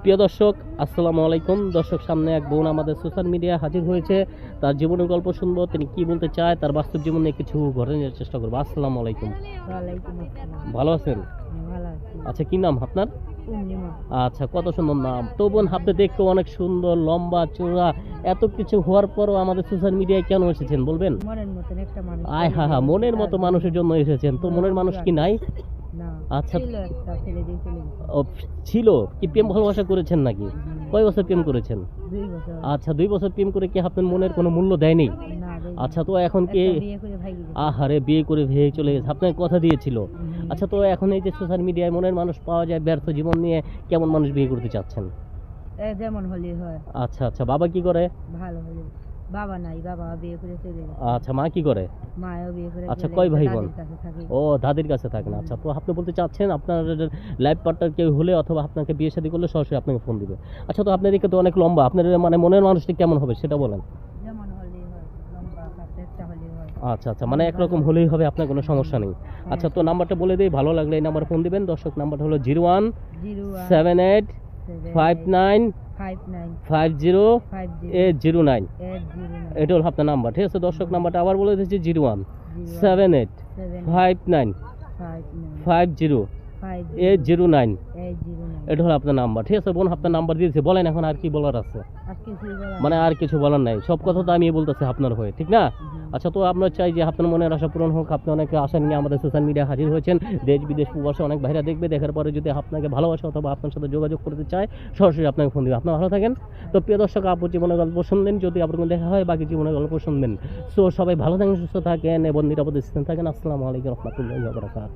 প্রিয় দর্শক আসসালামু আলাইকুম। দর্শক সামনে এক বোন আমাদের সোশ্যাল মিডিয়ায় হাজির হয়েছে। তার জীবনের গল্প শুনব তিনি কি বলতে চায় তার বাস্তব জীবনে কিছু ঘটনার চেষ্টা করব। আসসালামু আলাইকুম। ভালো আছেন? আছি। আচ্ছা কি নাম আপনার? আচ্ছা কত সুন্দর নাম। তো বোন আপনি দেখতে অনেক সুন্দর লম্বা চূড়া এত কিছু হওয়ার পরও আমাদের সোশ্যাল মিডিয়ায় কেন এসেছেন বলবেন? আয় হা হা মনের মতো মানুষের জন্য এসেছেন। তো মনের মানুষ কি নাই? আচ্ছা। ও, ছিল? কি প্রেম ভালোবাসা করেছেন নাকি? কয় বছর প্রেম করেছেন? আচ্ছা দুই বছর প্রেম করে কি আপনার মনের কোনো মূল্য দেয়নি? আচ্ছা তো এখন কি আহারে বিয়ে করে ভেয়ে চলে গেছে। আপনার কথা দিয়েছিল। আচ্ছা তো এখন এই যে সোশ্যাল মিডিয়ায় মনের মানুষ পাওয়া যায় ব্যর্থ জীবন নিয়ে কেমন মানুষ বিয়ে করতে চাচ্ছেন? যেমন হলে হয়। আচ্ছা আচ্ছা। বাবা কি করে? ভালো বাবা নাই বাবা বিয়ে করে চলে গেছে। আচ্ছা মা কি করে? মাও বিয়ে করে আচ্ছা, কয় ভাই বোন? ও দাদির কাছে থাকেন আচ্ছা তো আপনি বলতে চাচ্ছেন আপনার লাইফ পার্টনার কেউ হলে অথবা আপনাকে বিয়ে শাদী করলে সরাসরি আপনাকে ফোন দিবে। আচ্ছা তো আপনার তো অনেক লম্বা। আপনার মানে মনের মানুষটি কেমন হবে সেটা বলেন। হয় হয়। আচ্ছা আচ্ছা মানে একরকম হলেই হবে আপনার কোনো সমস্যা নেই। আচ্ছা তো নাম্বারটা বলে দিই ভালো লাগলে এই নাম্বারে ফোন দিবেন। দর্শক নাম্বারটা হলো zero one seven eight five nine five zero eight zero nine এটা হল আপনার নাম্বার ঠিক আছে? দর্শক নাম্বারটা আবার বলে দিচ্ছি zero one seven eight five nine five zero eight zero nine এটা হলো আপনার নাম্বার। ঠিক আছে বোন আপনার নাম্বার দিয়েছে বলেন এখন আর কি বলার আছে। মানে আর কিছু বলার নাই। সব কথা তো আমি বলতেছি আপনার হয়ে ঠিক না? আচ্ছা তো আপনার চাই যে আপনার মনের আশা পূরণ হোক। আপনি অনেক আশা নিয়ে আমাদের সোশ্যাল মিডিয়া হাজির হয়েছেন। দেশ বিদেশ প্রবাসে অনেক ভাইরা দেখবে। দেখার পরে যদি আপনাকে ভালোবাসে অথবা আপনার সাথে যোগাযোগ করতে চায় সরাসরি আপনাকে ফোন দিবে। আপনার ভালো থাকেন। তো প্রিয় দর্শক আপনার জীবনের গল্প শুনলেন। যদি আপনার দেখা হয় বাকি জীবনের গল্প শুনবেন। সো সবাই ভালো থাকেন সুস্থ থাকেন এবং নিরাপদে থাকেন। আসসালামু আলাইকুম রহমতুল্লাহ বরকাত